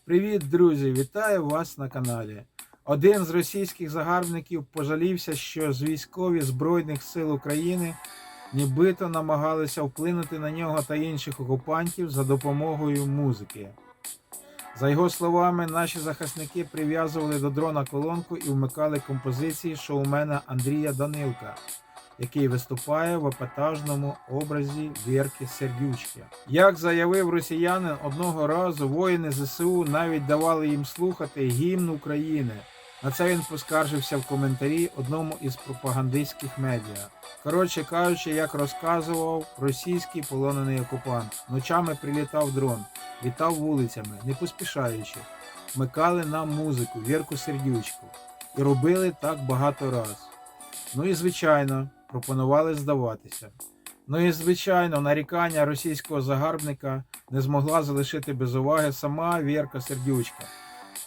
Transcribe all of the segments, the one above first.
Привіт, друзі! Вітаю вас на каналі. Один з російських загарбників пожалівся, що з військові Збройних сил України нібито намагалися вплинути на нього та інших окупантів за допомогою музики. За його словами, наші захисники прив'язували до дрона колонку і вмикали композиції шоумена Андрія Данилка, який виступає в епатажному образі Вірки Сердючки. Як заявив росіянин, одного разу воїни ЗСУ навіть давали їм слухати гімн України. На це він поскаржився в коментарі одному із пропагандистських медіа. Коротше кажучи, як розказував російський полонений окупант, ночами прилітав дрон, літав вулицями, не поспішаючи, вмикали нам музику, Вірку Сердючку. І робили так багато раз. Ну і звичайно, пропонували здаватися. Ну і звичайно, нарікання російського загарбника не змогла залишити без уваги сама Вірка Сердючка.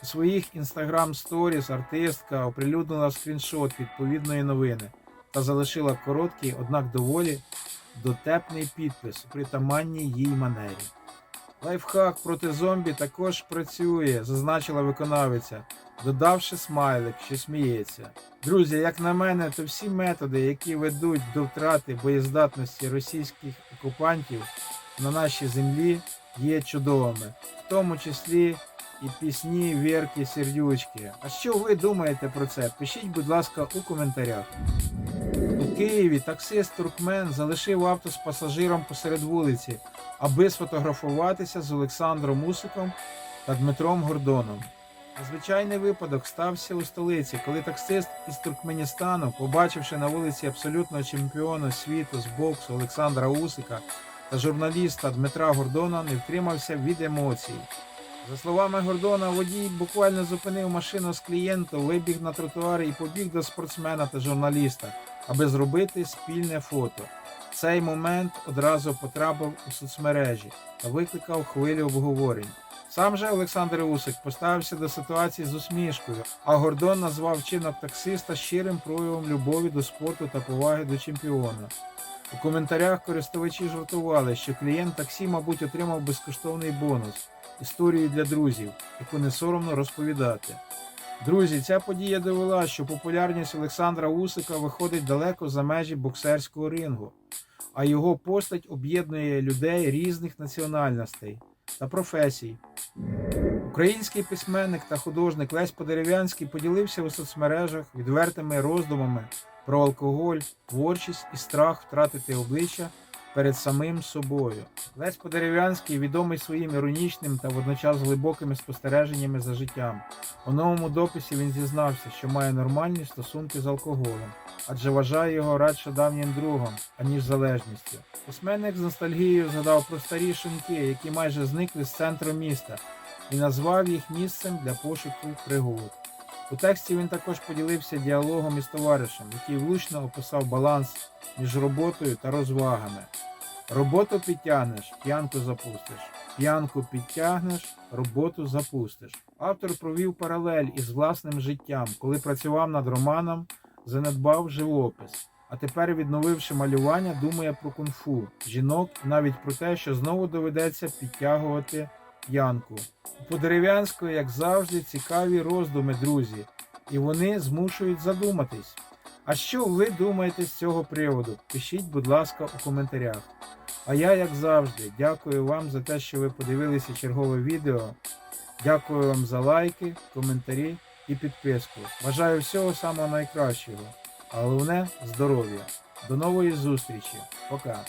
У своїх інстаграм сторіс артистка оприлюднила скріншот відповідної новини та залишила короткий, однак доволі дотепний підпис у притаманній їй манері. Лайфхак проти зомбі також працює, зазначила виконавиця, додавши смайлик, що сміється. Друзі, як на мене, то всі методи, які ведуть до втрати боєздатності російських окупантів на нашій землі, є чудовими, в тому числі і пісні Вірки Сердючки. А що ви думаєте про це? Пишіть, будь ласка, у коментарях. У Києві таксист Туркмен залишив авто з пасажиром посеред вулиці, аби сфотографуватися з Олександром Усиком та Дмитром Гордоном. Незвичайний випадок стався у столиці, коли таксист із Туркменістану, побачивши на вулиці абсолютного чемпіона світу з боксу Олександра Усика та журналіста Дмитра Гордона, не втримався від емоцій. За словами Гордона, водій буквально зупинив машину з клієнтом, вибіг на тротуар і побіг до спортсмена та журналіста, аби зробити спільне фото. Цей момент одразу потрапив у соцмережі та викликав хвилю обговорень. Сам же Олександр Усик поставився до ситуації з усмішкою, а Гордон назвав чинок таксиста щирим проявом любові до спорту та поваги до чемпіона. У коментарях користувачі жартували, що клієнт таксі, мабуть, отримав безкоштовний бонус історію для друзів, яку не соромно розповідати. Друзі, ця подія довела, що популярність Олександра Усика виходить далеко за межі боксерського рингу, а його постать об'єднує людей різних національностей та професій. Український письменник та художник Лесь Подерев'янський поділився у соцмережах відвертими роздумами про алкоголь, творчість і страх втратити обличчя перед самим собою. Лесь Подерев'янський відомий своїм іронічним та водночас глибокими спостереженнями за життям. У новому дописі він зізнався, що має нормальні стосунки з алкоголем, адже вважає його радше давнім другом, аніж залежністю. Письменник з ностальгією згадав про старі шинки, які майже зникли з центру міста, і назвав їх місцем для пошуку пригод. У тексті він також поділився діалогом із товаришем, який влучно описав баланс між роботою та розвагами. Роботу підтягнеш, п'янку запустиш. П'янку підтягнеш, роботу запустиш. Автор провів паралель із власним життям, коли працював над романом, занедбав живопис. А тепер, відновивши малювання, думає про кунг-фу, жінок навіть про те, що знову доведеться підтягувати п'янку. У Подерев'янської, як завжди, цікаві роздуми, друзі, і вони змушують задуматись. А що ви думаєте з цього приводу? Пишіть, будь ласка, у коментарях. А я, як завжди, дякую вам за те, що ви подивилися чергове відео. Дякую вам за лайки, коментарі і підписку. Бажаю всього самого найкращого. А головне здоров'я. До нової зустрічі. Пока.